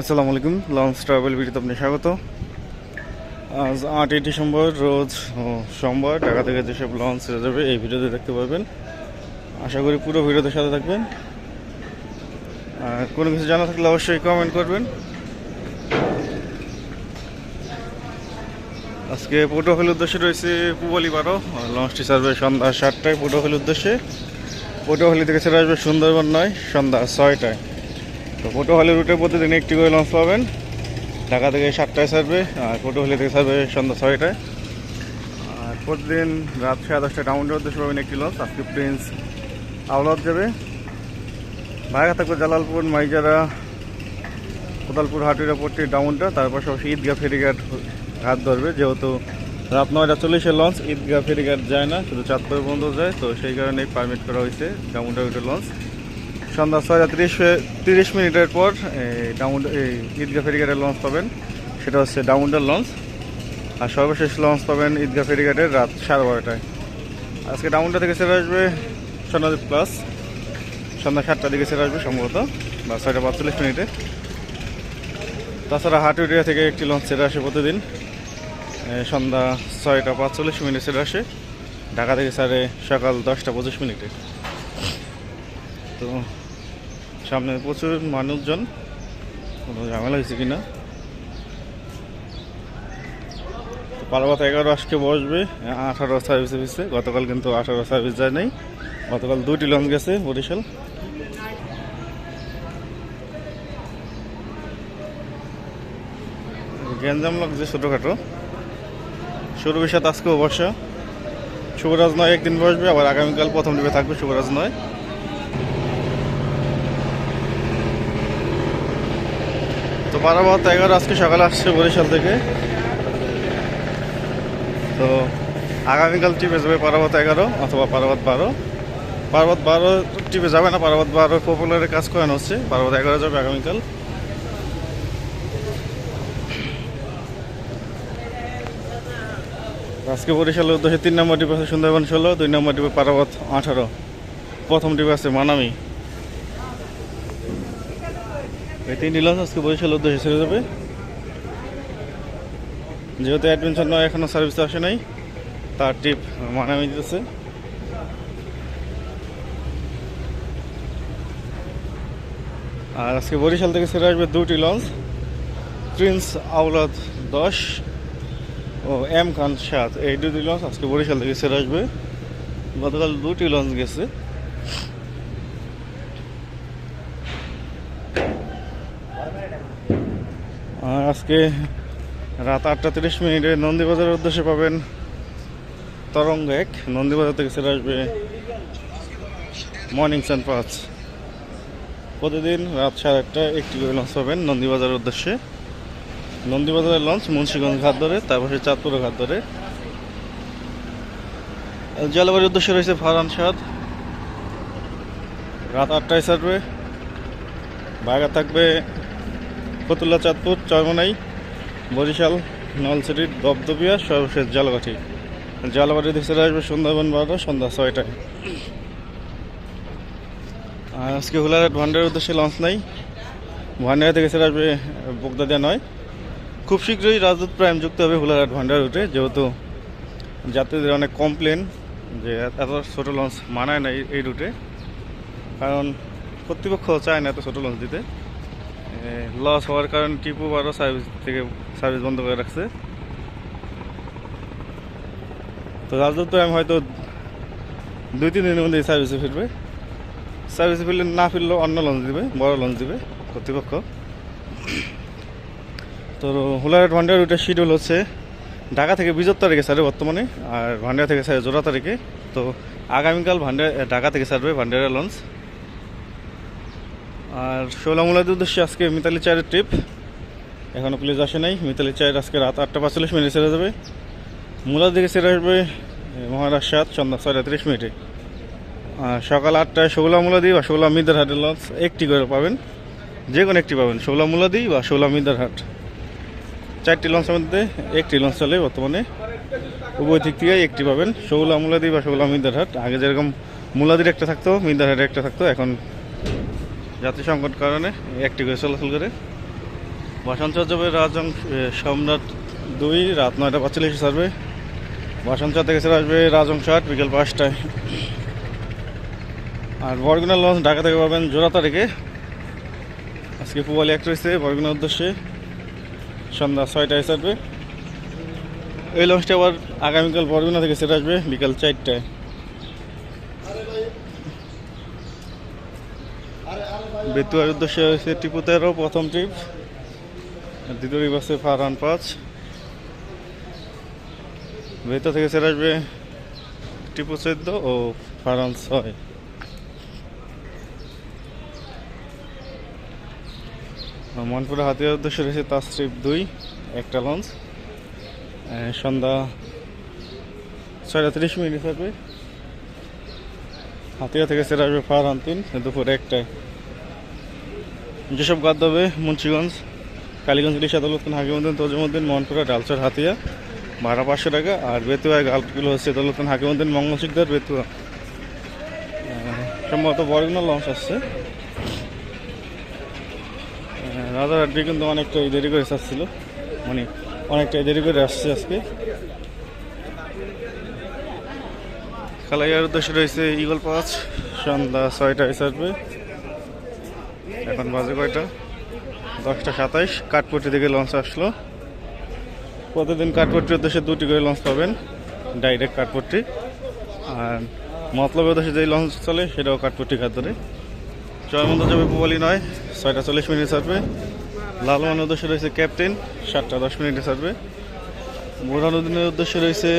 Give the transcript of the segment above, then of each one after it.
আসসালামু আলাইকুম launch travel ভিডিওতে আপনি স্বাগত। আজ আটই ডিসেম্বর, রোজ সোমবার, ঢাকা থেকে যেসব লঞ্চ যাবে, এই ভিডিওতে দেখতে পাবেন আশা করি পুরো ভিডিওতে সাথে থাকবেন। আর কোনো কিছু জানা থাকলে অবশ্যই কমেন্ট করবেন। আজকে পটুয়াখালীর উদ্দেশ্যে রয়েছে পুবালি বারো লঞ্চটি সার্ভে সন্ধ্যা সাতটায় পটুয়াখালীর উদ্দেশ্যে। পটুয়াখালী থেকে ছেড়ে আসবে সুন্দরবন নয়, সন্ধ্যা ছয়টায়। তো পটুয়াখালী রুটে প্রতিদিন একটি করে লঞ্চ পাবেন। ঢাকা থেকে সাতটায় ছাড়বে, আর পটুয়াখালী থেকে ছাড়বে সন্ধ্যা ছয়টায়। আর প্রতিদিন রাত সাড়ে দশটায় ডাউনটার উদ্দেশ্যে পাবেন একটি লঞ্চ আজকে প্রিন্স আওলাদ যাবে। ভাইগা থাকবে জালালপুর, মাইজারা, কোদালপুর হাটিরা পট্টি ডাউনটা তার পাশাপাশি ঈদগাহ ফেরিঘাট ঘাট ধরবে। যেহেতু রাত নয়টা চল্লিশে লঞ্চ ঈদগাহ ফেরিঘাট যায় না, শুধু চাঁদপুর বন্ধ যায়, তো সেই কারণেই পারমিট করা হয়েছে ডাউনটা রুটে লঞ্চ সন্ধ্যা ছয়টা তিরিশ তিরিশ মিনিটের পর ডাউন এই ঈদগাহ ফেরিঘাটের লঞ্চ পাবেন। সেটা হচ্ছে ডাউনডার লঞ্চ আর সর্বশেষ লঞ্চ পাবেন ঈদগাহ ফেরিঘাটের রাত সাড়ে বারোটায়। আজকে ডাউনটা থেকে ছেড়ে আসবে সন্ধ্যা প্লাস সন্ধ্যা সাতটার দিকে ছেড়ে আসবে সম্ভবত, বা ছয়টা পাঁচচল্লিশ মিনিটে। তাছাড়া হাটুরিয়া থেকে একটি লঞ্চ ছেড়ে আসে প্রতিদিন। সন্ধ্যা ছয়টা পাঁচচল্লিশ মিনিটে ছেড়ে আসে। ঢাকা থেকে ছাড়ে সকাল দশটা পঁচিশ মিনিটে। তো সামনে প্রচুর মানুষজন। কোনো ঝামেলা হয়েছে কিনা? পার্বত এগারো আজকে বসবে। আঠারো সার্ভিসে পিছিয়ে গতকাল কিন্তু আঠারো সার্ভিস যায় নাই। গতকাল দুটি লঞ্চ গেছে বরিশাল। গ্যাঞ্জাম লাগছে ছোটোখাটো। সুরভির সাথে আজকেও বসা। শুভরাজ নয় একদিন বসবে, আবার আগামীকাল প্রথম ডিবে থাকবে শুভরাজ নয়। তো পারাবাদ এগারো, আজকে সকালে আসছে বরিশাল থেকে। তো আগামীকাল টিপে যাবে পারাবাদ এগারো অথবা পারাবাদ বারো পার্বত বারো টিপে যাবে না পার্বত বারো পপুলারের কাজ করানো হচ্ছে। পার্বত এগারো যাবে আগামীকাল। আজকে বরিশালের উদ্দেশ্যে তিন নম্বর টিপ আছে সুন্দরবন ষোলো, দুই নম্বর টিপে পারাবত আঠারো। প্রথম টিপে আছে মানামি। এই তিনটি লঞ্চ আজকে বরিশালের উদ্দেশ্যে ছেড়ে যাবে। যেহেতু অ্যাডভেঞ্চার নয় এখনও সার্ভিস আসে নাই, তার টিপ মানামি দিতেছে আর আজকে বরিশাল থেকে ছেড়ে আসবে দুটি লঞ্চ প্রিন্স আউলাদ দশ ও এম খান সাত। এই দুটি লঞ্চ আজকে বরিশাল থেকে ছেড়ে আসবে। গতকাল দুটি লঞ্চ গেছে। আজকে রাত আটটা তিরিশ মিনিটে নন্দীবাজারের উদ্দেশ্যে পাবেন তরঙ্গ এক। নন্দীবাজার থেকে ছেড়ে আসবে মর্নিং সান পাঁচ। প্রতিদিন রাত সাড়ে আটটা একটি করে লঞ্চ পাবেন নন্দীবাজারের উদ্দেশ্যে। নন্দীবাজারের লঞ্চ মুন্সিগঞ্জ ঘাট ধরে, তারপরে চাঁদপুর ঘাট ধরে। জলবায়ুর উদ্দেশ্যে রয়েছে ফারান সাদ। রাত আটটায় ছাড়বে। বাগা থাকবে ফতুল্লা চাঁদপুর, চরমনাই, বরিশাল, নলসিটি দবদবিয়া সর্বশেষ জলবাড়ি থেকে ছেড়ে আসবে সুন্দরবন বারো সন্ধ্যা ছয়টায়। আজকে হুলারহাট ভান্ডারের উদ্দেশ্যে লঞ্চ নাই। ভান্ডার থেকে ছেড়ে আসবে বগদাদিয়া নয়। খুব শীঘ্রই রাজদূত প্রাইম যুক্ত হবে হুলারহাট ভান্ডার রুটে যেহেতু যাত্রীদের অনেক কমপ্লেন যে এত ছোটো লঞ্চ মানায় না এই রুটে কারণ কর্তৃপক্ষ চায় না এত ছোটো লঞ্চ দিতে। লস হওয়ার কারণে টিপু বারো সার্ভিস থেকে সার্ভিস বন্ধ করে রাখছে। তো রাজদূত আমি হয়তো দুই, তিন দিনের মধ্যে সার্ভিসে ফিরবে। সার্ভিসে ফিরলে না ফিরলেও অন্য লঞ্চ দিবে, বড় লঞ্চ দিবে কর্তৃপক্ষ। তো হুলারহাট ভান্ডার রুটের শিডিউল হচ্ছে ঢাকা থেকে বিজত তারিখে ছাড়বে বর্তমানে, আর ভান্ডার থেকে ছাড়বে জোড়া তারিখে। তো আগামীকাল ভান্ডার ঢাকা থেকে ছাড়বে ভান্ডারের লঞ্চ আর ষোলামূলাদের উদ্দেশ্যে আজকে মিতালি চায়ের ট্রিপ এখনও পুলিশ আসে নাই। মিতালি চায়ের আজকে রাত আটটা পাঁচচল্লিশ মিনিটে ছেড়ে যাবে। মূলার দিকে ছেড়ে আসবে মহারাজ সাত, সন্ধ্যা ছয়টা তিরিশ মিনিটে। আর সকাল আটটায় ষোলা মূলাদি বা ষোলা মিদার হাটের লঞ্চ একটি করে পাবেন। যে কোনো একটি পাবেন, ষোলা মূলাদি বা ষোলা মিদার হাট। চারটি লঞ্চের মধ্যে একটি লঞ্চ চলে বর্তমানে। উভয় দিক থেকে একটি পাবেন। শৌলা মুলাদি বা শৌলা মিদারহাট আগে যেরকম মুলাদির একটা থাকতো মিদারহাটের একটা থাকতো, এখন যাত্রী সংকট কারণে একটি করে চলাচল করে। বাসন যাবে রাজং সম্রাট দুই রাত নয়টা পাঁচচল্লিশে ছাড়বে। বাসন থেকে ছেড়ে আসবে রাজং আট বিকেল পাঁচটায়। আর বরগুনা লঞ্চ ঢাকা থেকে পাবেন জোড়া তারিখে। আজকে পুবালি একটা রয়েছে, বরগুনার উদ্দেশ্যে সন্ধ্যা ছয়টায় ছাড়বে। এই লঞ্চটা আবার আগামীকাল বরগুনা থেকে ছেড়ে আসবে, বিকাল চারটায়। বেতুয়ার উদ্দেশ্যে হয়েছে টিপু তেরো, প্রথম ট্রিপ দ্বিতীয় ট্রিপ আছে ফারহান পাঁচ। বেতুয়া থেকে ছেড়ে আসবে টিপু চোদ্দ ও ফারহান ছয়। মনপুরা হাতিয়ার উদ্দেশ্যে রয়েছে তার ট্রিপ দুই, একটা লঞ্চ। সন্ধ্যা ছয়টা তিরিশ মিনিট থাকবে। হাতিয়া থেকে ছেড়ে আসবে ফারহান তিন, দুপুর একটায়। যেসব গাদ হবে মুন্সিগঞ্জ কালীগঞ্জ ইলিশ আদালতন হাকিমুদ্দিন তজমুদ্দিন মোহনপুরা ডালচর হাতিয়া ভাড়া পাঁচশো টাকা আর বেতুয়া গালগুলো হচ্ছে দৌলতন হাকিমুদ্দিন মঙ্গলসিকদার বেতুয়া। সম্ভবত বরগুনা লঞ্চ আসছে। আহ, রাজারহাটটি কিন্তু অনেকটাই দেরি করে আসছিল মানে অনেকটাই দেরি করে আসছে আজকে। খালাইয়ার উদ্দেশ্যে রয়েছে ইগল পাঁচ সন্ধ্যা ছয়টায় ছাড়বে এখন বাজে কয়টা? দশটা সাতাইশ। কাঠপট্টি থেকে লঞ্চ আসলো। প্রতিদিন কাঠপট্টির উদ্দেশ্যে দুটি করে লঞ্চ পাবেন। ডাইরেক্ট কাঠপট্টি। আর মতলবের উদ্দেশ্যে যেই লঞ্চ চলে, সেটাও কাঠপট্টি খাদ্যরে জয়মন্ত যাবে পুবালি নয়, ছয়টা চল্লিশ মিনিট ছাড়বে। লালমানের উদ্দেশ্যে রয়েছে ক্যাপ্টেন সাতটা দশ মিনিটে ছাড়বে। বুরহানুদ্দিনের উদ্দেশ্যে রয়েছে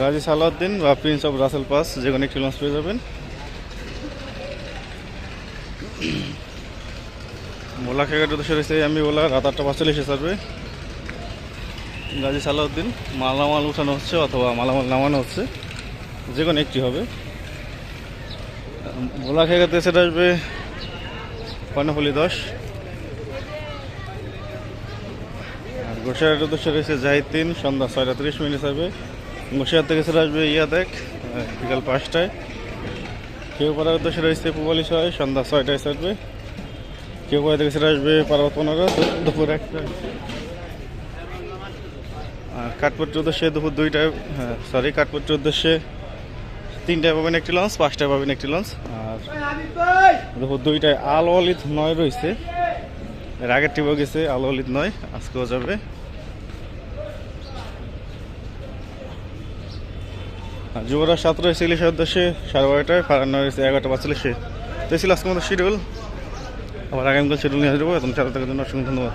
গাজী সালাউদ্দিন বা প্রিন্স অফ রাসেল পাস যে কোনো একটি লঞ্চ পেয়ে যাবেন। খেগার উদ্দেশ্যে রয়েছে আমি বলা রাত আটটা পাঁচচল্লিশে ছাড়বে গাজী সালাউদ্দিন, মালামাল উঠানো হচ্ছে অথবা মালামাল নামানো হচ্ছে। যে কোনো একটি হবে। ভোলা খেগাতে সেটা আসবে কর্ণফুলি দশ। আর গোসাইয়ের উদ্দেশ্যে রয়েছে জাহিদ তিন, সন্ধ্যা ছয়টা তিরিশ মিনিট ছাড়বে গোসাইয়ার থেকে সেটা আসবে ইয়া দেখ বিকাল পাঁচটায়। কেউ পাড়ার উদ্দেশ্যে রয়েছে পুবালি ছয়, সন্ধ্যা ছয়টায় ছাড়বে কেউ পাড়া থেকে সেটা আসবে পার্বত পনেরো দুপুর একটা। আর কাঠপট্টির উদ্দেশ্যে দুপুর দুইটায় হ্যাঁ সরি কাঠপট্টির উদ্দেশ্যে তিনটায় পাবেন একটি লঞ্চ পাঁচটায় পাবেন একটি লঞ্চ আর দুপুর দুইটায় আল অলিদ নয় রয়েছে। এর আগের টিপও গেছে আল অলিদ নয়, আজকেও যাবে। যুবরাজ সাত রয়েছে ইলিশের উদ্দেশ্যে সাড়ে বারোটায়, ফারান নয় রয়েছে এগারোটা পাঁচচল্লিশে তো ছিল আজকে আমাদের শিডিউল আবার আগামীকাল সেটুল নিয়ে আসব এবং সাথে থাকার জন্য অসংখ্য ধন্যবাদ।